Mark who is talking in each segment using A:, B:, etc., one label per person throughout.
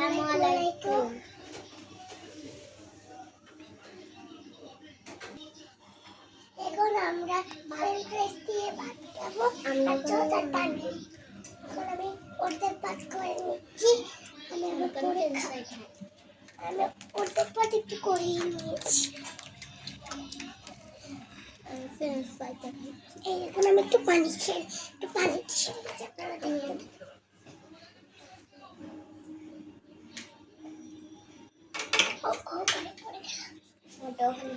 A: আসসালামু আলাইকুম এখন আমরা ফ্রেঞ্চ ফ্রাইস দিয়ে ভাত খাব। আমরা চোদার পানি এখন আমি অর্ধেক ভাত করে নিচ্ছি। আমি খাই। আমি অর্ধেক ভাত একটু করিয়ে নিয়েছি। এই এখন আমি একটু পানি খেয়ে একটু পানি খেয়ে আপনারা দেখুন ও ও পরে পরে গেলাম ওটা ওখানে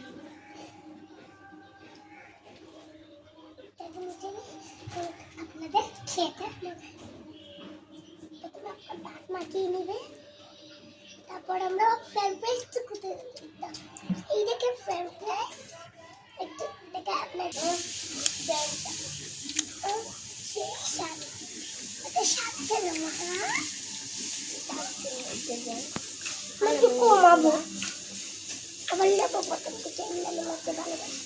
A: আপনাদের খেতে ভাত মাখিয়ে নেবে তারপর আমরা ফ্রাইড রাইস করতে দিতাম এই দেখে ফ্রাইড রাইস একটু দেখে ওটা স্বাদ কেন মা একটু কমাবো। আবার লেবো প্রথম থেকে আমি মাখতে ভালোবাসি।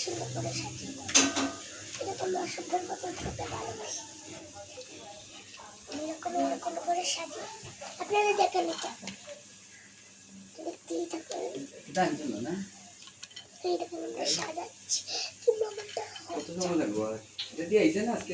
A: সুন্দর করে সাজিয়ে এরকম রসগোল মতন খেতে ভালোবাসি। এরকম এরকম করে সাজিয়ে। আপনারা দেখেন এটা। দেখতেই থাকুন এইরকম আমরা সাজাচ্ছি। কিন্তু আমারটা
B: কত সময় লাগবো আর? এটা দিয়ে আইছে না আজকে?